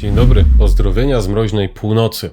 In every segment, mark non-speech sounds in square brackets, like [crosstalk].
Dzień dobry, pozdrowienia z mroźnej północy.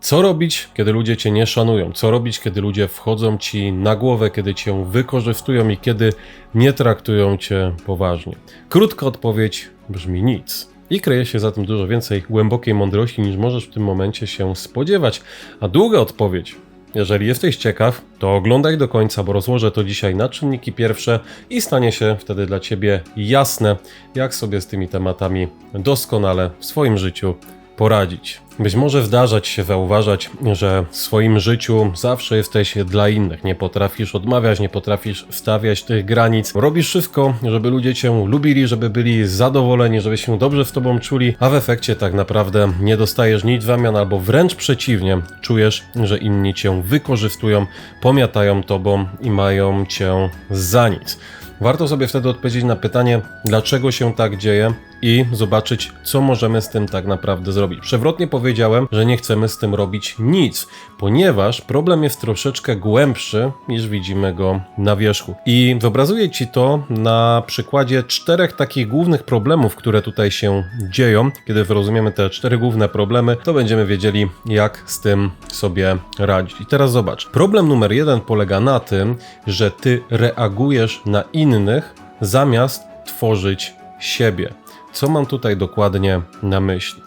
Co robić, kiedy ludzie cię nie szanują? Co robić, kiedy ludzie wchodzą ci na głowę, kiedy cię wykorzystują i kiedy nie traktują cię poważnie? Krótka odpowiedź brzmi nic. I kryje się za tym dużo więcej głębokiej mądrości niż możesz w tym momencie się spodziewać. A długa odpowiedź jeżeli jesteś ciekaw, to oglądaj do końca, bo rozłożę to dzisiaj na czynniki pierwsze i stanie się wtedy dla Ciebie jasne, jak sobie z tymi tematami doskonale w swoim życiu poradzić. Być może zdarzać się zauważać, że w swoim życiu zawsze jesteś dla innych. Nie potrafisz odmawiać, nie potrafisz wstawiać tych granic. Robisz wszystko, żeby ludzie cię lubili, żeby byli zadowoleni, żeby się dobrze z tobą czuli, a w efekcie tak naprawdę nie dostajesz nic w zamian, albo wręcz przeciwnie, czujesz, że inni cię wykorzystują, pomiatają tobą i mają cię za nic. Warto sobie wtedy odpowiedzieć na pytanie, dlaczego się tak dzieje i zobaczyć, co możemy z tym tak naprawdę zrobić. Przewrotnie powiedziałem, że nie chcemy z tym robić nic, ponieważ problem jest troszeczkę głębszy niż widzimy go na wierzchu. I wyobrazuję Ci to na przykładzie czterech takich głównych problemów, które tutaj się dzieją. Kiedy wyrozumiemy te cztery główne problemy, to będziemy wiedzieli, jak z tym sobie radzić. I teraz zobacz. Problem numer jeden polega na tym, że Ty reagujesz na innych zamiast tworzyć siebie. Co mam tutaj dokładnie na myśli?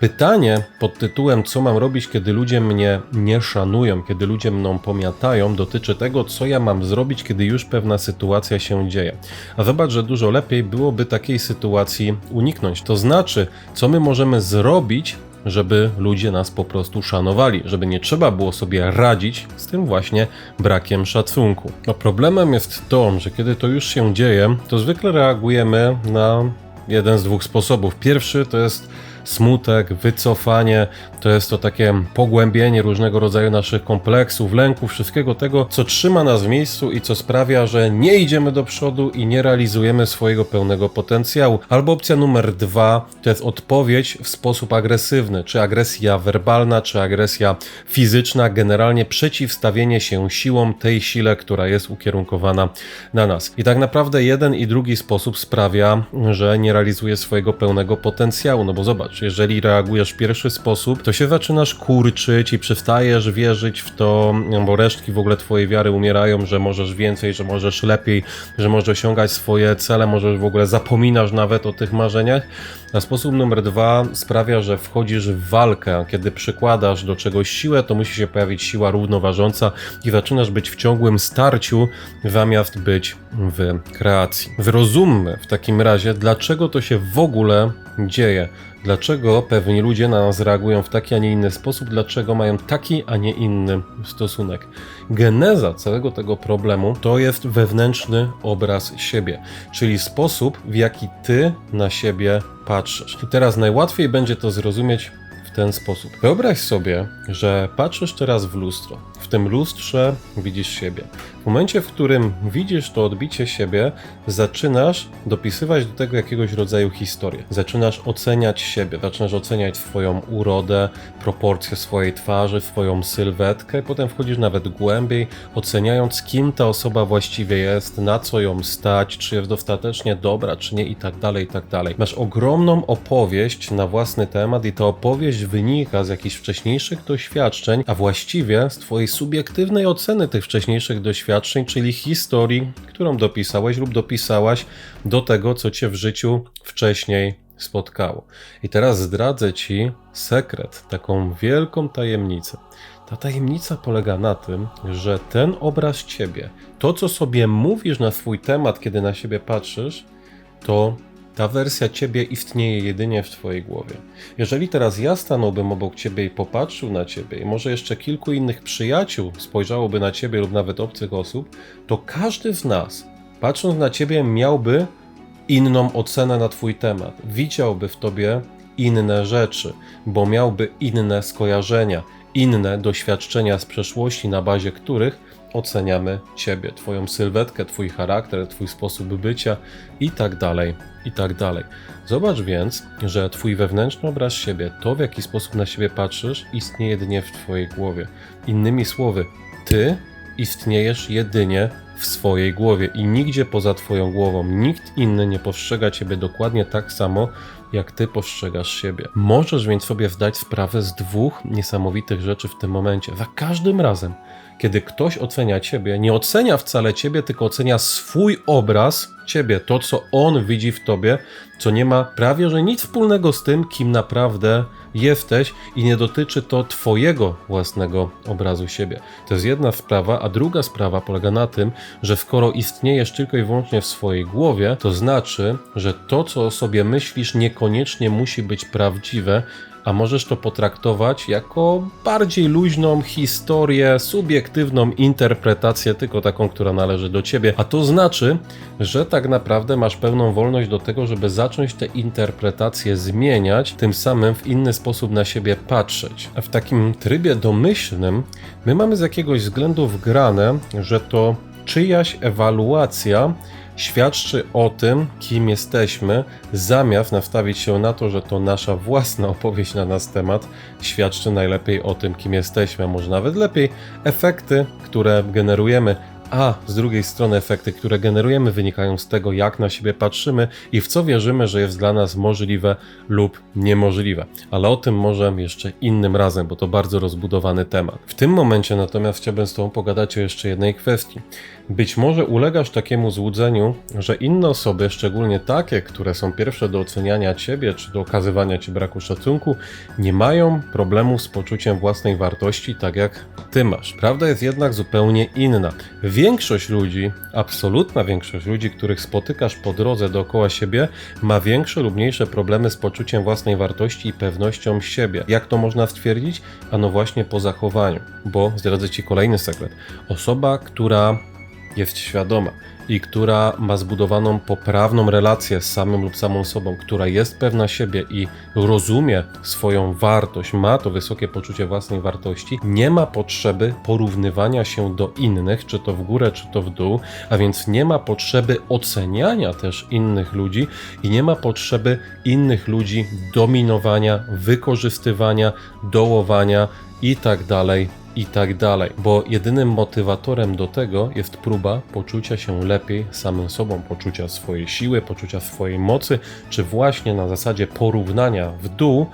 Pytanie pod tytułem Co mam robić, kiedy ludzie mnie nie szanują, kiedy ludzie mną pomiatają, dotyczy tego, co ja mam zrobić, kiedy już pewna sytuacja się dzieje. A zobacz, że dużo lepiej byłoby takiej sytuacji uniknąć. To znaczy, co my możemy zrobić, żeby ludzie nas po prostu szanowali, żeby nie trzeba było sobie radzić z tym właśnie brakiem szacunku. No problemem jest to, że kiedy to już się dzieje, to zwykle reagujemy na jeden z dwóch sposobów. Pierwszy to jest smutek, wycofanie, to jest to takie pogłębienie różnego rodzaju naszych kompleksów, lęków, wszystkiego tego, co trzyma nas w miejscu i co sprawia, że nie idziemy do przodu i nie realizujemy swojego pełnego potencjału. Albo opcja numer dwa to jest odpowiedź w sposób agresywny, czy agresja werbalna, czy agresja fizyczna, generalnie przeciwstawienie się siłom tej sile, która jest ukierunkowana na nas. I tak naprawdę jeden i drugi sposób sprawia, że nie realizuje swojego pełnego potencjału, no bo zobacz, jeżeli reagujesz w pierwszy sposób, to się zaczynasz kurczyć i przestajesz wierzyć w to, bo resztki w ogóle twojej wiary umierają, że możesz więcej, że możesz lepiej, że możesz osiągać swoje cele, możesz w ogóle zapominasz nawet o tych marzeniach. A sposób numer dwa sprawia, że wchodzisz w walkę. Kiedy przykładasz do czegoś siłę, to musi się pojawić siła równoważąca i zaczynasz być w ciągłym starciu, zamiast być w kreacji. Wyrozummy w takim razie, dlaczego to się w ogóle dzieje. Dlaczego pewni ludzie na nas reagują w taki, a nie inny sposób? Dlaczego mają taki, a nie inny stosunek? Geneza całego tego problemu to jest wewnętrzny obraz siebie, czyli sposób, w jaki ty na siebie patrzysz. I teraz najłatwiej będzie to zrozumieć w ten sposób. Wyobraź sobie, że patrzysz teraz w lustro. W tym lustrze widzisz siebie. W momencie, w którym widzisz to odbicie siebie, zaczynasz dopisywać do tego jakiegoś rodzaju historię. Zaczynasz oceniać siebie, zaczynasz oceniać swoją urodę, proporcje swojej twarzy, swoją sylwetkę, potem wchodzisz nawet głębiej, oceniając, kim ta osoba właściwie jest, na co ją stać, czy jest dostatecznie dobra, czy nie, i tak dalej, i tak dalej. Masz ogromną opowieść na własny temat, i ta opowieść wynika z jakichś wcześniejszych doświadczeń, a właściwie z Twojej subiektywnej oceny tych wcześniejszych doświadczeń, czyli historii, którą dopisałeś lub dopisałaś do tego, co cię w życiu wcześniej spotkało. I teraz zdradzę ci sekret, taką wielką tajemnicę. Ta tajemnica polega na tym, że ten obraz ciebie, to co sobie mówisz na swój temat, kiedy na siebie patrzysz, to ta wersja ciebie istnieje jedynie w twojej głowie. Jeżeli teraz ja stanąłbym obok ciebie i popatrzył na ciebie, i może jeszcze kilku innych przyjaciół spojrzałoby na ciebie lub nawet obcych osób, to każdy z nas, patrząc na ciebie, miałby inną ocenę na twój temat. Widziałby w tobie inne rzeczy, bo miałby inne skojarzenia, inne doświadczenia z przeszłości, na bazie których oceniamy Ciebie, Twoją sylwetkę, Twój charakter, Twój sposób bycia i tak dalej, i tak dalej. Zobacz więc, że Twój wewnętrzny obraz siebie, to w jaki sposób na siebie patrzysz, istnieje jedynie w Twojej głowie. Innymi słowy, Ty istniejesz jedynie w swojej głowie i nigdzie poza Twoją głową. Nikt inny nie postrzega Ciebie dokładnie tak samo, jak ty postrzegasz siebie. Możesz więc sobie zdać sprawę z dwóch niesamowitych rzeczy w tym momencie. Za każdym razem, kiedy ktoś ocenia ciebie, nie ocenia wcale ciebie, tylko ocenia swój obraz ciebie, to co on widzi w tobie, co nie ma prawie że nic wspólnego z tym, kim naprawdę jesteś i nie dotyczy to twojego własnego obrazu siebie. To jest jedna sprawa, a druga sprawa polega na tym, że skoro istniejesz tylko i wyłącznie w swojej głowie, to znaczy, że to co o sobie myślisz niekoniecznie musi być prawdziwe, a możesz to potraktować jako bardziej luźną historię, subiektywną interpretację, tylko taką, która należy do ciebie. A to znaczy, że tak naprawdę masz pełną wolność do tego, żeby zacząć te interpretacje zmieniać, tym samym w inny sposób na siebie patrzeć. A w takim trybie domyślnym, my mamy z jakiegoś względu wgrane, że to czyjaś ewaluacja świadczy o tym, kim jesteśmy, zamiast nastawić się na to, że to nasza własna opowieść na nas temat świadczy najlepiej o tym, kim jesteśmy, a może nawet lepiej efekty, które generujemy a z drugiej strony efekty, które generujemy, wynikają z tego, jak na siebie patrzymy i w co wierzymy, że jest dla nas możliwe lub niemożliwe. Ale o tym może jeszcze innym razem, bo to bardzo rozbudowany temat. W tym momencie natomiast chciałbym z Tobą pogadać o jeszcze jednej kwestii. Być może ulegasz takiemu złudzeniu, że inne osoby, szczególnie takie, które są pierwsze do oceniania Ciebie czy do okazywania Ci braku szacunku, nie mają problemu z poczuciem własnej wartości, tak jak Ty masz. Prawda jest jednak zupełnie inna. Większość ludzi, absolutna większość ludzi, których spotykasz po drodze dookoła siebie, ma większe lub mniejsze problemy z poczuciem własnej wartości i pewnością siebie. Jak to można stwierdzić? Ano właśnie po zachowaniu, bo zdradzę Ci kolejny sekret. Osoba, która jest świadoma i która ma zbudowaną poprawną relację z samym lub samą sobą, która jest pewna siebie i rozumie swoją wartość, ma to wysokie poczucie własnej wartości, nie ma potrzeby porównywania się do innych, czy to w górę, czy to w dół, a więc nie ma potrzeby oceniania też innych ludzi i nie ma potrzeby innych ludzi dominowania, wykorzystywania, dołowania i tak dalej i tak dalej. Bo jedynym motywatorem do tego jest próba poczucia się lepiej samym sobą, poczucia swojej siły, poczucia swojej mocy, czy właśnie na zasadzie porównania w dół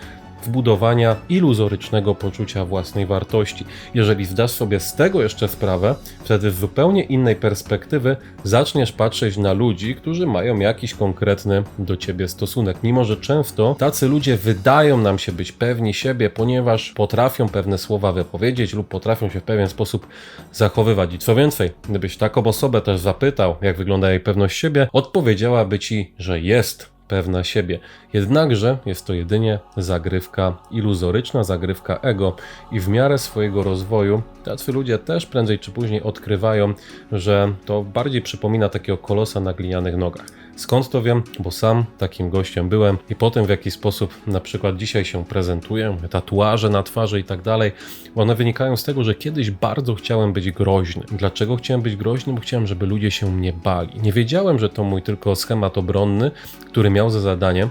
wbudowania iluzorycznego poczucia własnej wartości. Jeżeli zdasz sobie z tego jeszcze sprawę, wtedy z zupełnie innej perspektywy zaczniesz patrzeć na ludzi, którzy mają jakiś konkretny do ciebie stosunek. Mimo, że często tacy ludzie wydają nam się być pewni siebie, ponieważ potrafią pewne słowa wypowiedzieć lub potrafią się w pewien sposób zachowywać. I co więcej, gdybyś taką osobę też zapytał, jak wygląda jej pewność siebie, odpowiedziałaby ci, że jest pewna siebie. Jednakże jest to jedynie zagrywka iluzoryczna, zagrywka ego i w miarę swojego rozwoju tacy ludzie też prędzej czy później odkrywają, że to bardziej przypomina takiego kolosa na glinianych nogach. Skąd to wiem? Bo sam takim gościem byłem i potem w jaki sposób na przykład dzisiaj się prezentuję, tatuaże na twarzy i tak dalej, one wynikają z tego, że kiedyś bardzo chciałem być groźny. Dlaczego chciałem być groźny? Bo chciałem, żeby ludzie się mnie bali. Nie wiedziałem, że to mój tylko schemat obronny, który miał za zadanie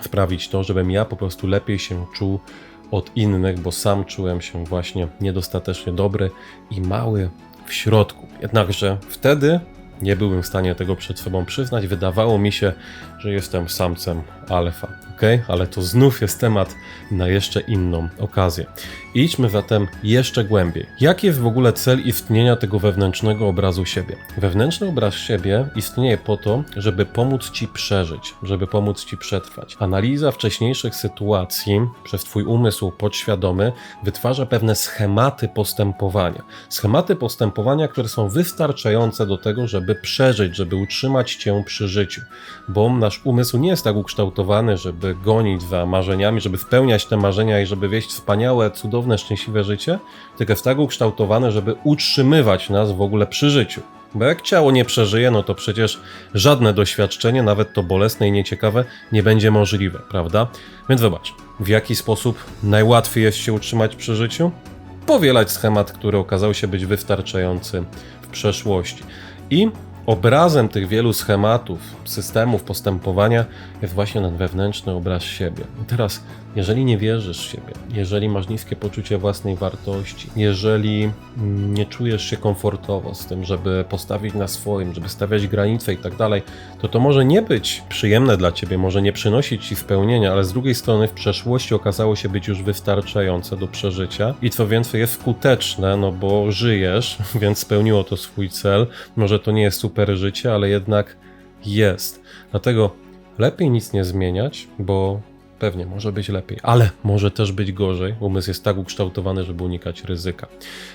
sprawić to, żebym ja po prostu lepiej się czuł od innych, bo sam czułem się właśnie niedostatecznie dobry i mały w środku. Jednakże wtedy nie byłem w stanie tego przed sobą przyznać. Wydawało mi się, że jestem samcem alfa. Ok, ale to znów jest temat na jeszcze inną okazję. Idźmy zatem jeszcze głębiej. Jaki jest w ogóle cel istnienia tego wewnętrznego obrazu siebie? Wewnętrzny obraz siebie istnieje po to, żeby pomóc ci przeżyć, żeby pomóc ci przetrwać. Analiza wcześniejszych sytuacji przez twój umysł podświadomy wytwarza pewne schematy postępowania. Schematy postępowania, które są wystarczające do tego, żeby przeżyć, żeby utrzymać cię przy życiu, bo nasz umysł nie jest tak ukształtowany, żeby gonić za marzeniami, żeby spełniać te marzenia i żeby wieść wspaniałe, cudowne, szczęśliwe życie, tylko jest tak ukształtowane, żeby utrzymywać nas w ogóle przy życiu. Bo jak ciało nie przeżyje, no to przecież żadne doświadczenie, nawet to bolesne i nieciekawe, nie będzie możliwe, prawda? Więc zobacz, w jaki sposób najłatwiej jest się utrzymać przy życiu? Powielać schemat, który okazał się być wystarczający w przeszłości. I obrazem tych wielu schematów, systemów postępowania jest właśnie ten wewnętrzny obraz siebie. I teraz, jeżeli nie wierzysz w siebie, jeżeli masz niskie poczucie własnej wartości, jeżeli mm, nie czujesz się komfortowo z tym, żeby postawić na swoim, żeby stawiać granice i tak dalej, to to może nie być przyjemne dla ciebie, może nie przynosić ci spełnienia, ale z drugiej strony w przeszłości okazało się być już wystarczające do przeżycia i co więcej jest skuteczne, no bo żyjesz, [laughs] więc spełniło to swój cel. Może to nie jest super życie, ale jednak jest. Dlatego lepiej nic nie zmieniać, bo pewnie może być lepiej, ale może też być gorzej. Umysł jest tak ukształtowany, żeby unikać ryzyka.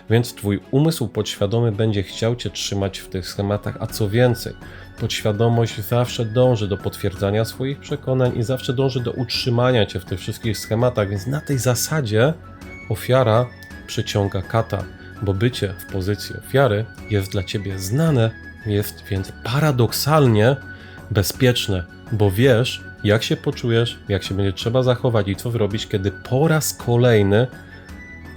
Więc twój umysł podświadomy będzie chciał cię trzymać w tych schematach, a co więcej, podświadomość zawsze dąży do potwierdzania swoich przekonań i zawsze dąży do utrzymania cię w tych wszystkich schematach, więc na tej zasadzie ofiara przyciąga kata, bo bycie w pozycji ofiary jest dla ciebie znane, jest więc paradoksalnie bezpieczne, bo wiesz, jak się poczujesz, jak się będzie trzeba zachować i co zrobić, kiedy po raz kolejny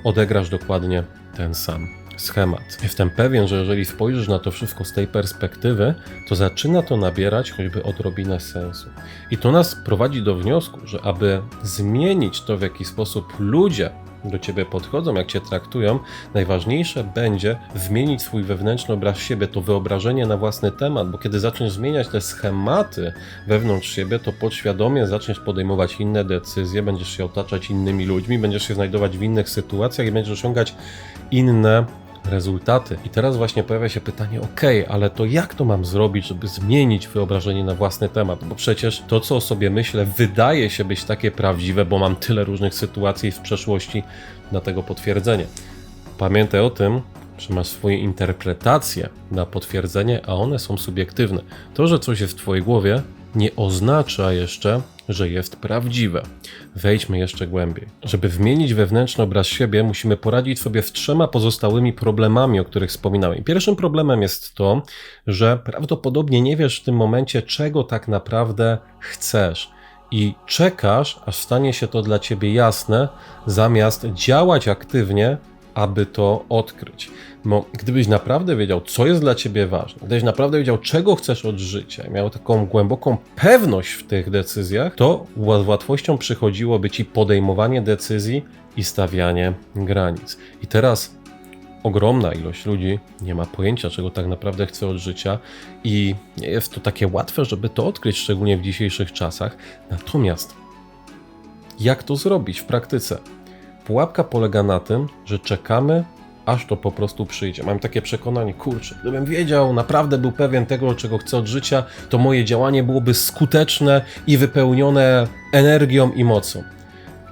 odegrasz dokładnie ten sam schemat. Jestem pewien, że jeżeli spojrzysz na to wszystko z tej perspektywy, to zaczyna to nabierać choćby odrobinę sensu. I to nas prowadzi do wniosku, że aby zmienić to, w jaki sposób ludzie do ciebie podchodzą, jak cię traktują, najważniejsze będzie zmienić swój wewnętrzny obraz siebie, to wyobrażenie na własny temat, bo kiedy zaczniesz zmieniać te schematy wewnątrz siebie, to podświadomie zaczniesz podejmować inne decyzje, będziesz się otaczać innymi ludźmi, będziesz się znajdować w innych sytuacjach i będziesz osiągać inne rezultaty. I teraz właśnie pojawia się pytanie, ok, ale to jak to mam zrobić, żeby zmienić wyobrażenie na własny temat? Bo przecież to, co o sobie myślę, wydaje się być takie prawdziwe, bo mam tyle różnych sytuacji w przeszłości na tego potwierdzenie. Pamiętaj o tym, że masz swoje interpretacje na potwierdzenie, a one są subiektywne. To, że coś jest w Twojej głowie, nie oznacza jeszcze, że jest prawdziwe. Wejdźmy jeszcze głębiej. Żeby zmienić wewnętrzny obraz siebie, musimy poradzić sobie z trzema pozostałymi problemami, o których wspominałem. Pierwszym problemem jest to, że prawdopodobnie nie wiesz w tym momencie, czego tak naprawdę chcesz. I czekasz, aż stanie się to dla ciebie jasne, zamiast działać aktywnie, aby to odkryć. Bo gdybyś naprawdę wiedział, co jest dla ciebie ważne, gdybyś naprawdę wiedział, czego chcesz od życia, miał taką głęboką pewność w tych decyzjach, to z łatwością przychodziłoby ci podejmowanie decyzji i stawianie granic. I teraz ogromna ilość ludzi nie ma pojęcia, czego tak naprawdę chce od życia, i nie jest to takie łatwe, żeby to odkryć, szczególnie w dzisiejszych czasach. Natomiast jak to zrobić w praktyce? Pułapka polega na tym, że czekamy, aż to po prostu przyjdzie. Mam takie przekonanie, kurczę, gdybym wiedział, naprawdę był pewien tego, czego chcę od życia, to moje działanie byłoby skuteczne i wypełnione energią i mocą.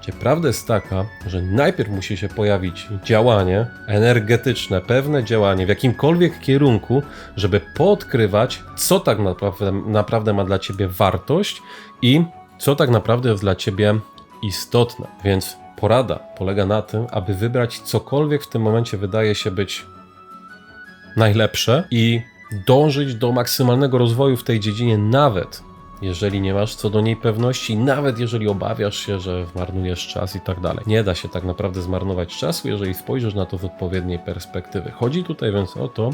Gdzie prawda jest taka, że najpierw musi się pojawić działanie energetyczne, pewne działanie w jakimkolwiek kierunku, żeby podkrywać, co tak naprawdę, naprawdę ma dla ciebie wartość i co tak naprawdę jest dla ciebie istotne. Więc porada polega na tym, aby wybrać cokolwiek w tym momencie wydaje się być najlepsze i dążyć do maksymalnego rozwoju w tej dziedzinie, nawet jeżeli nie masz co do niej pewności, nawet jeżeli obawiasz się, że zmarnujesz czas i tak dalej. Nie da się tak naprawdę zmarnować czasu, jeżeli spojrzysz na to z odpowiedniej perspektywy. Chodzi tutaj więc o to,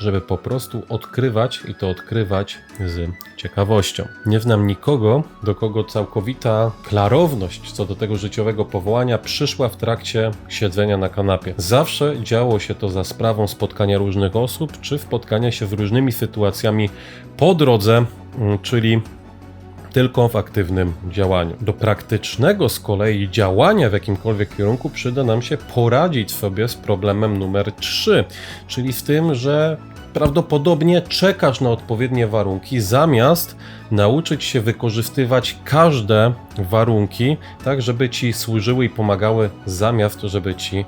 żeby po prostu odkrywać i to odkrywać z ciekawością. Nie znam nikogo, do kogo całkowita klarowność co do tego życiowego powołania przyszła w trakcie siedzenia na kanapie. Zawsze działo się to za sprawą spotkania różnych osób, czy spotkania się z różnymi sytuacjami po drodze, mm, czyli tylko w aktywnym działaniu. Do praktycznego z kolei działania w jakimkolwiek kierunku przyda nam się poradzić sobie z problemem numer 3, czyli z tym, że prawdopodobnie czekasz na odpowiednie warunki, zamiast nauczyć się wykorzystywać każde warunki, tak żeby ci służyły i pomagały, zamiast żeby ci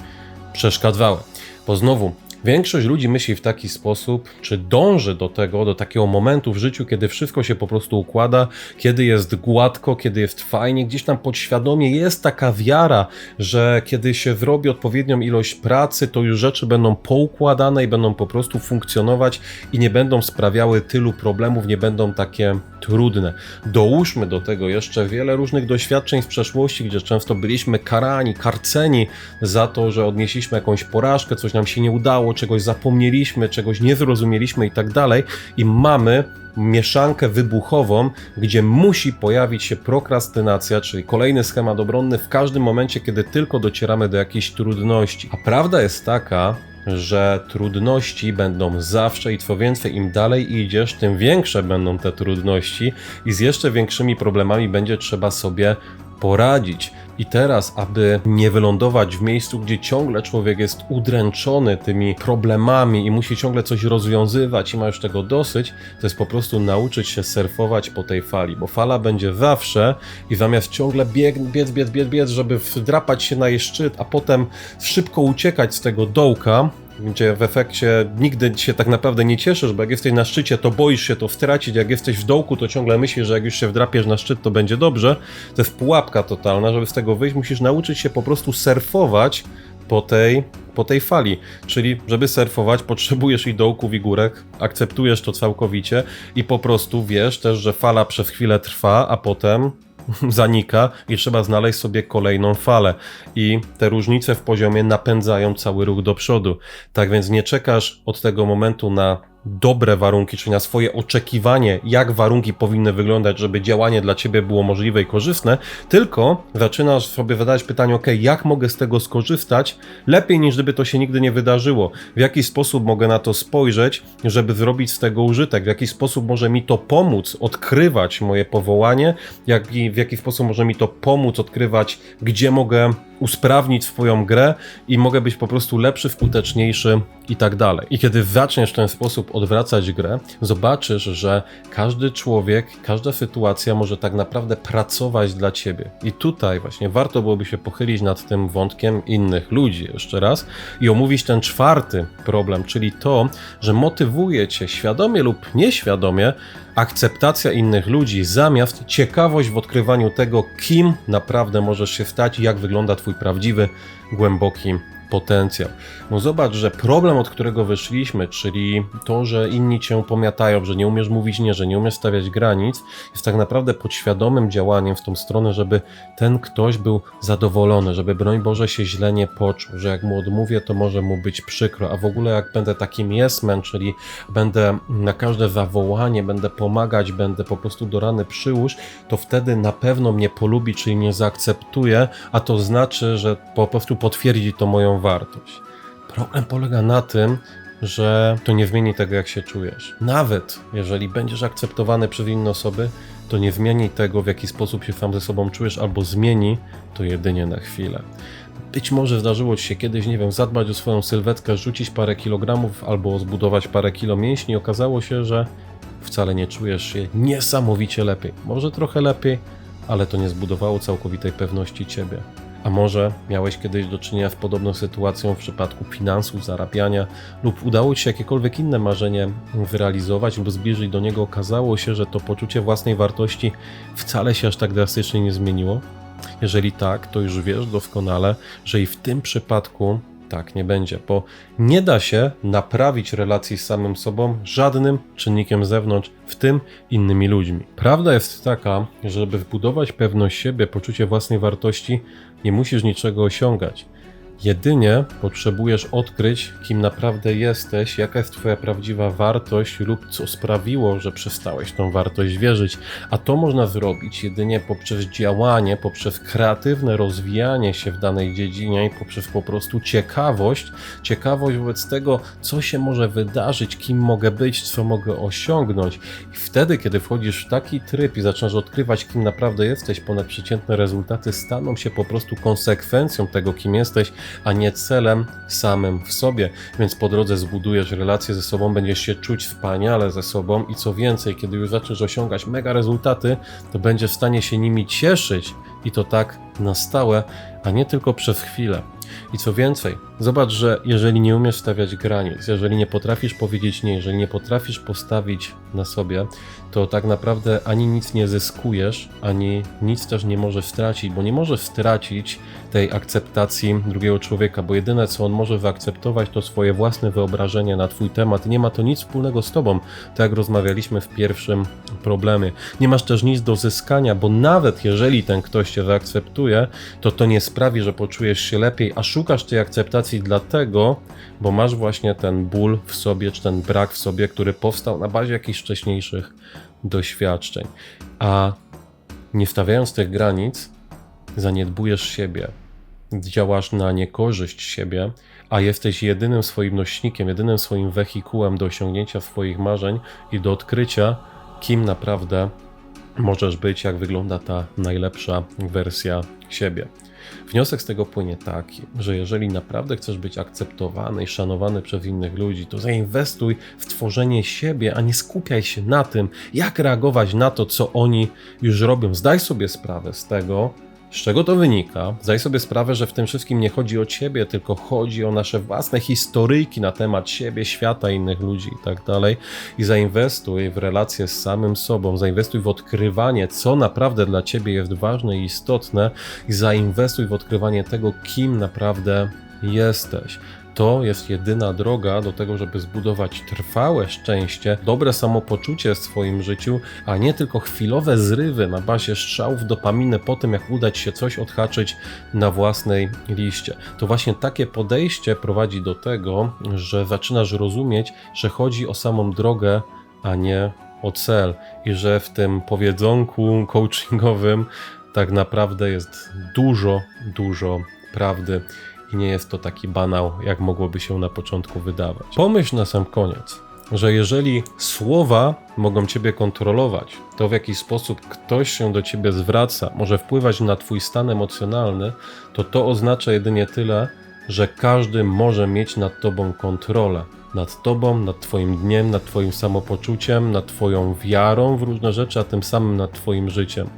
przeszkadzały. Bo znowu, Większość ludzi myśli w taki sposób, czy dąży do tego, do takiego momentu w życiu, kiedy wszystko się po prostu układa, kiedy jest gładko, kiedy jest fajnie, gdzieś tam podświadomie jest taka wiara, że kiedy się zrobi odpowiednią ilość pracy, to już rzeczy będą poukładane i będą po prostu funkcjonować i nie będą sprawiały tylu problemów, nie będą takie trudne. Dołóżmy do tego jeszcze wiele różnych doświadczeń z przeszłości, gdzie często byliśmy karani, karceni za to, że odnieśliśmy jakąś porażkę, coś nam się nie udało, czegoś zapomnieliśmy, czegoś nie zrozumieliśmy i tak dalej, i mamy mieszankę wybuchową, gdzie musi pojawić się prokrastynacja, czyli kolejny schemat obronny w każdym momencie, kiedy tylko docieramy do jakiejś trudności. A prawda jest taka, że trudności będą zawsze i co więcej, im dalej idziesz, tym większe będą te trudności i z jeszcze większymi problemami będzie trzeba sobie poradzić. I teraz, aby nie wylądować w miejscu, gdzie ciągle człowiek jest udręczony tymi problemami i musi ciągle coś rozwiązywać i ma już tego dosyć, to jest po prostu nauczyć się surfować po tej fali, bo fala będzie zawsze i zamiast ciągle bieg, biec, biec, biec, biec, żeby wdrapać się na jej szczyt, a potem szybko uciekać z tego dołka, gdzie w efekcie nigdy się tak naprawdę nie cieszysz, bo jak jesteś na szczycie, to boisz się to stracić, jak jesteś w dołku, to ciągle myślisz, że jak już się wdrapiesz na szczyt, to będzie dobrze. To jest pułapka totalna, żeby z tego wyjść, musisz nauczyć się po prostu surfować po tej, po tej fali. Czyli, żeby surfować, [laughs] potrzebujesz i dołków, i górek, akceptujesz to całkowicie i po prostu wiesz też, że fala przez chwilę trwa, a potem [laughs] zanika i trzeba znaleźć sobie kolejną falę. I te różnice w poziomie napędzają cały ruch do przodu. Tak więc nie czekasz od tego momentu na dobre warunki, czyli na swoje oczekiwanie, jak warunki powinny wyglądać, żeby działanie dla ciebie było możliwe i korzystne, tylko zaczynasz sobie zadać pytanie, ok, jak mogę z tego skorzystać lepiej niż gdyby to się nigdy nie wydarzyło? W jaki sposób mogę na to spojrzeć, żeby zrobić z tego użytek? W jaki sposób może mi to pomóc odkrywać moje powołanie? Jak w jaki sposób może mi to pomóc odkrywać, gdzie mogę usprawnić swoją grę i mogę być po prostu lepszy, skuteczniejszy i tak dalej. I kiedy zaczniesz w ten sposób odwracać grę, zobaczysz, że każdy człowiek, każda sytuacja może tak naprawdę pracować dla ciebie. I tutaj właśnie warto byłoby się pochylić nad tym wątkiem innych ludzi jeszcze raz i omówić ten czwarty problem, czyli to, że motywuje cię świadomie lub nieświadomie akceptacja innych ludzi zamiast ciekawość w odkrywaniu tego, kim naprawdę możesz się stać i jak wygląda Twój prawdziwy, głęboki potencjał. No zobacz, że problem, od którego wyszliśmy, czyli to, że inni cię pomiatają, że nie umiesz mówić nie, że nie umiesz stawiać granic, jest tak naprawdę podświadomym działaniem w tą stronę, żeby ten ktoś był zadowolony, żeby broń Boże się źle nie poczuł, że jak mu odmówię, to może mu być przykro, a w ogóle jak będę takim man, czyli będę na każde zawołanie, będę pomagać, będę po prostu do rany przyłóż, to wtedy na pewno mnie polubi, czyli mnie zaakceptuje, a to znaczy, że po prostu potwierdzi to moją wartość. Problem polega na tym, że to nie zmieni tego, jak się czujesz. Nawet jeżeli będziesz akceptowany przez inne osoby, to nie zmieni tego, w jaki sposób się sam ze sobą czujesz, albo zmieni to jedynie na chwilę. Być może zdarzyło ci się kiedyś, nie wiem, zadbać o swoją sylwetkę, rzucić parę kilogramów albo zbudować parę kilo mięśni. Okazało się, że wcale nie czujesz się niesamowicie lepiej. Może trochę lepiej, ale to nie zbudowało całkowitej pewności ciebie. A może miałeś kiedyś do czynienia z podobną sytuacją w przypadku finansów, zarabiania, lub udało ci się jakiekolwiek inne marzenie wyrealizować lub zbliżyć do niego, okazało się, że to poczucie własnej wartości wcale się aż tak drastycznie nie zmieniło? Jeżeli tak, to już wiesz doskonale, że i w tym przypadku tak nie będzie, bo nie da się naprawić relacji z samym sobą żadnym czynnikiem z zewnątrz, w tym innymi ludźmi. Prawda jest taka, że żeby wbudować pewność siebie, poczucie własnej wartości, nie musisz niczego osiągać. Jedynie potrzebujesz odkryć, kim naprawdę jesteś, jaka jest Twoja prawdziwa wartość lub co sprawiło, że przestałeś tą wartość wierzyć. A to można zrobić jedynie poprzez działanie, poprzez kreatywne rozwijanie się w danej dziedzinie i poprzez po prostu ciekawość, ciekawość wobec tego, co się może wydarzyć, kim mogę być, co mogę osiągnąć. I wtedy, kiedy wchodzisz w taki tryb i zaczynasz odkrywać, kim naprawdę jesteś, ponadprzeciętne rezultaty staną się po prostu konsekwencją tego, kim jesteś a nie celem samym w sobie. Więc po drodze zbudujesz relacje ze sobą, będziesz się czuć wspaniale ze sobą i co więcej, kiedy już zaczniesz osiągać mega rezultaty, to będziesz w stanie się nimi cieszyć i to tak na stałe, a nie tylko przez chwilę. I co więcej, zobacz, że jeżeli nie umiesz stawiać granic, jeżeli nie potrafisz powiedzieć nie, jeżeli nie potrafisz postawić na sobie, to tak naprawdę ani nic nie zyskujesz, ani nic też nie możesz stracić, bo nie możesz stracić tej akceptacji drugiego człowieka, bo jedyne co on może wyakceptować to swoje własne wyobrażenie na twój temat. Nie ma to nic wspólnego z tobą, tak jak rozmawialiśmy w pierwszym problemie. Nie masz też nic do zyskania, bo nawet jeżeli ten ktoś cię wyakceptuje, to to nie sprawi, że poczujesz się lepiej, a szukasz tej akceptacji dlatego, bo masz właśnie ten ból w sobie, czy ten brak w sobie, który powstał na bazie jakichś wcześniejszych doświadczeń. A nie stawiając tych granic, zaniedbujesz siebie, działasz na niekorzyść siebie, a jesteś jedynym swoim nośnikiem, jedynym swoim wehikułem do osiągnięcia swoich marzeń i do odkrycia, kim naprawdę możesz być, jak wygląda ta najlepsza wersja siebie. Wniosek z tego płynie taki, że jeżeli naprawdę chcesz być akceptowany i szanowany przez innych ludzi, to zainwestuj w tworzenie siebie, a nie skupiaj się na tym, jak reagować na to, co oni już robią. Zdaj sobie sprawę z tego, z czego to wynika? Zdaj sobie sprawę, że w tym wszystkim nie chodzi o ciebie, tylko chodzi o nasze własne historyjki na temat siebie, świata, innych ludzi i tak dalej. I zainwestuj w relacje z samym sobą, zainwestuj w odkrywanie, co naprawdę dla ciebie jest ważne i istotne, i zainwestuj w odkrywanie tego, kim naprawdę jesteś. To jest jedyna droga do tego, żeby zbudować trwałe szczęście, dobre samopoczucie w swoim życiu, a nie tylko chwilowe zrywy na bazie strzałów dopaminy po tym, jak uda ci się coś odhaczyć na własnej liście. To właśnie takie podejście prowadzi do tego, że zaczynasz rozumieć, że chodzi o samą drogę, a nie o cel i że w tym powiedzonku coachingowym tak naprawdę jest dużo, dużo prawdy i nie jest to taki banał, jak mogłoby się na początku wydawać. Pomyśl na sam koniec, że jeżeli słowa mogą ciebie kontrolować, to w jaki sposób ktoś się do ciebie zwraca, może wpływać na twój stan emocjonalny, to to oznacza jedynie tyle, że każdy może mieć nad tobą kontrolę. Nad tobą, nad twoim dniem, nad twoim samopoczuciem, nad twoją wiarą w różne rzeczy, a tym samym nad twoim życiem.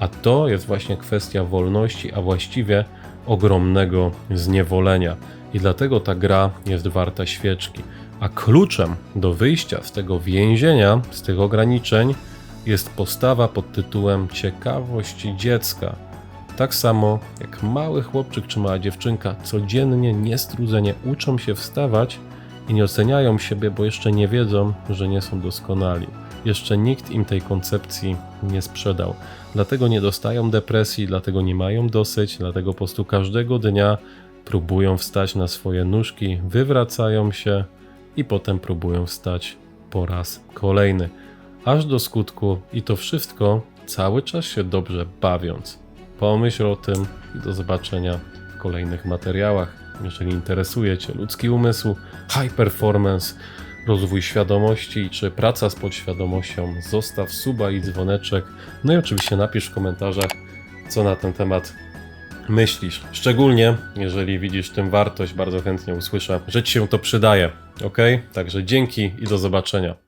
A to jest właśnie kwestia wolności, a właściwie ogromnego zniewolenia. I dlatego ta gra jest warta świeczki. A kluczem do wyjścia z tego więzienia, z tych ograniczeń, jest postawa pod tytułem ciekawość dziecka. Tak samo jak mały chłopczyk czy mała dziewczynka codziennie, niestrudzenie uczą się wstawać i nie oceniają siebie, bo jeszcze nie wiedzą, że nie są doskonali. Jeszcze nikt im tej koncepcji nie sprzedał. Dlatego nie dostają depresji, dlatego nie mają dosyć, dlatego po prostu każdego dnia próbują wstać na swoje nóżki, wywracają się i potem próbują wstać po raz kolejny. Aż do skutku i to wszystko cały czas się dobrze bawiąc. Pomyśl o tym i do zobaczenia w kolejnych materiałach. Jeżeli interesuje Cię ludzki umysł, high performance, rozwój świadomości czy praca z podświadomością, zostaw suba i dzwoneczek. No i oczywiście napisz w komentarzach, co na ten temat myślisz. Szczególnie jeżeli widzisz tym wartość, bardzo chętnie usłyszę, że Ci się to przydaje. Ok? Także dzięki i do zobaczenia.